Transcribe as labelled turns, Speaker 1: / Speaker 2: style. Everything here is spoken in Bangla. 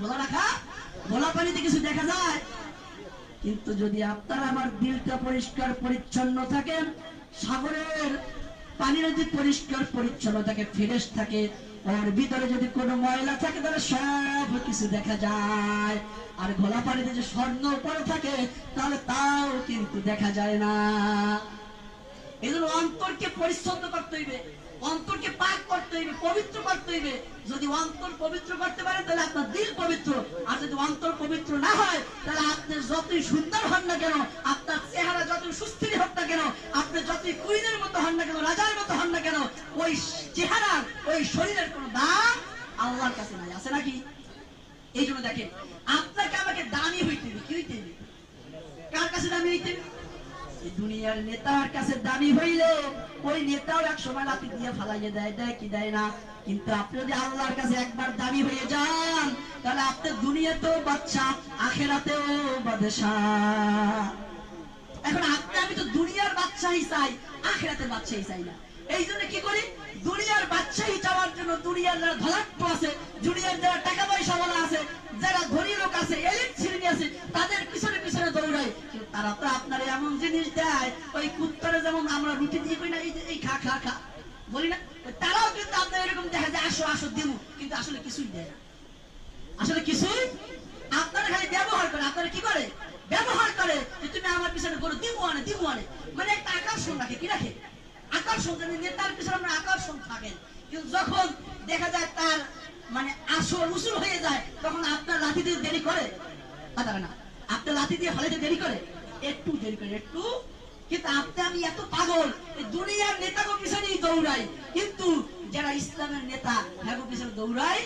Speaker 1: খোলা রাখা খোলা পানিতে কিছু দেখা যায় কিন্তু যদি আপনার আমার দিলটা পরিষ্কার পরিচ্ছন্ন থাকে সাগরের পানির যদি পরিষ্কার পরিচ্ছন্ন থাকে, ফ্রেশ থাকে ওর ভিতরে যদি কোনো ময়লা থাকে, তাহলে সব কিছু দেখা যায়। আর ঘোলা পানিতে যে স্বর্ণ পরে থাকে, তাহলে তাও কিন্তু দেখা যায় না। জন্য অন্তরকে পরিচ্ছন্ন করতে হইবে, অন্তরকে পাক করতে হইবে, পবিত্র করতে হইবে। যদি অন্তর পবিত্র করতে পারেন তাহলে আপনার দিল পবিত্র। আর যদি অন্তর পবিত্র না হয়, তাহলে আপনি যতই সুন্দর হন না কেন, আপনার চেহারা যতই সুস্থির হোক না কেন, আপনি যতই কুইনের মতো হন না কেন, রাজার মতো হন না কেন, ওই চেহারার ওই শরীরের কোনো দাম আল্লাহর কাছে নাই। আছে নাকি? এই জন্য দেখেন, আপনাকে আমাকে দামি হইতে হবে, কি হইতে হবে? কার কাছে দামি হইতে হবে? এই দুনিয়ার নেতার কাছে দামি হইলে ওই নেতাও এক সময় লাঠি দিয়ে ফালাইয়ে দেয় দেয় কি দেয় না? কিন্তু আপনি যদি আল্লাহর কাছে একবার দামি হয়ে যান, তাহলে আপনি দুনিয়াতেও বাচ্চা আখেরাতেও বাদশাহ। এখন আপনি, আমি তো দুনিয়ার বাচ্চাই চাই, আখেরাতের বাচ্চাই চাই না। এই জন্য কি করি? দুনিয়ার বাচ্চাই চাওয়ার জন্য দুনিয়ার যারা ধলাট্ট আছে, দুনিয়ার যারা টাকা পয়সা বলা আছে, যারা ধনী লোক আছে, এলিট শ্রেণি আছে, তাদের পিছনে পিছনে দৌড়ায় কিন্তু তারা তো আপনার এমন জিনিস দেয়, ওই কুত্তরে যেমন আমরা রুটি দিয়ে কই না, এই এই খা খা খা। বলি না? তারাও কিন্তু আপনার এরকম দেখা যায়, আসো আসো, দেবো। কিন্তু আসলে কিছুই দেয় না। আসলে কিছুই আপনারা খালি ব্যবহার করে, আপনারা কি করে? ব্যবহার করে যে তুমি আমার পিছনে করো দিবো আনে দিবো আনে। মানে একটা আকর্ষণ রাখে, কি রাখে? আকর্ষণ যেন নেতার পিছনে আমরা আকর্ষণ থাকেন কিন্তু যখন দেখা যায় তার মানে আসল উসুল হয়ে যায়, তখন আপনার লাঠি দিয়ে দেরি করে। না। আপনার লাঠি দিয়ে ফলাইতে দেরি করে। একটু দেরি করে, একটু। কিন্তু আপনি, আমি এত পাগল দুনিয়ার নেতাকে পিছনেই দৌড়াই। কিন্তু যারা ইসলামের নেতা পিছনে দৌড়াই